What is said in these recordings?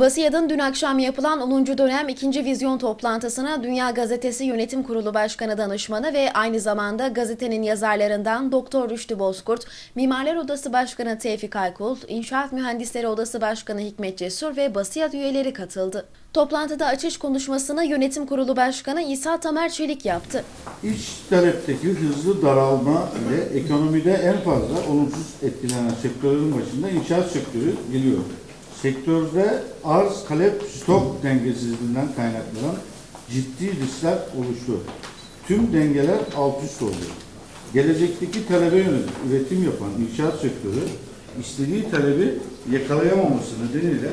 Basiyad'ın dün akşam yapılan 10. dönem 2. vizyon toplantısına Dünya Gazetesi Yönetim Kurulu Başkanı Danışmanı ve aynı zamanda gazetenin yazarlarından Doktor Rüştü Bozkurt, Mimarlar Odası Başkanı Tevfik Aykul, İnşaat Mühendisleri Odası Başkanı Hikmet Cesur ve Basiyad üyeleri katıldı. Toplantıda açış konuşmasını Yönetim Kurulu Başkanı İsa Tamer Çelik yaptı. İç talepteki hızlı daralma ile ekonomide en fazla olumsuz etkilenen sektörlerin başında inşaat sektörü geliyor. Sektörde arz talep stok dengesizliğinden kaynaklanan ciddi riskler oluştu. Tüm dengeler alt üst oldu. Gelecekteki talebe yönelik üretim yapan inşaat sektörü istediği talebi yakalayamaması nedeniyle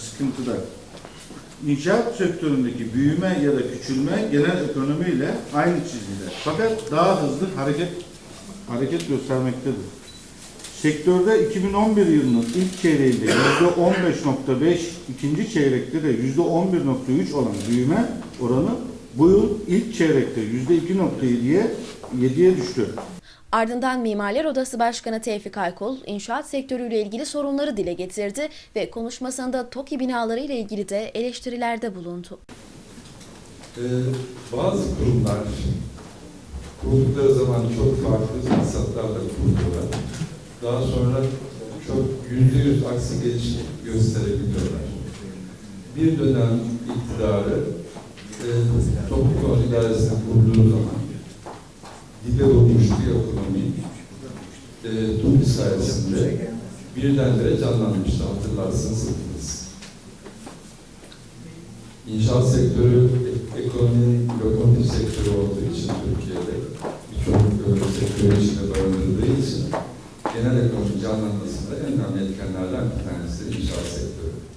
sıkıntıda. İnşaat sektöründeki büyüme ya da küçülme genel ekonomiyle aynı çizgide. Fakat daha hızlı hareket hareket göstermektedir. Sektörde 2011 yılının ilk çeyreğinde %15.5, ikinci çeyrekte de %11.3 olan büyüme oranı bu yıl ilk çeyrekte %2.7'ye 7'ye düştü. Ardından Mimarlar Odası Başkanı Tevfik Aykul, inşaat sektörüyle ilgili sorunları dile getirdi ve konuşmasında TOKİ binaları ile ilgili de eleştirilerde bulundu. Ee, bazı kurumlar kurdukları zaman çok farklı. Daha sonra çok yüzde yüz aksi gelişim gösterebiliyorlar. Bir dönem iktidarı e, toplum idaresini kurduğu zaman dibe vurmuştu ekonomi. E, TUBİ sayesinde birdenbire canlanmıştı hatırlarsınız hepiniz. İnşaat sektörü ekonominin lokomotif sektörü olduğu için Türkiye'de birçok e, sektör içinde mekanlardan bir tanesi inşaat sektörü.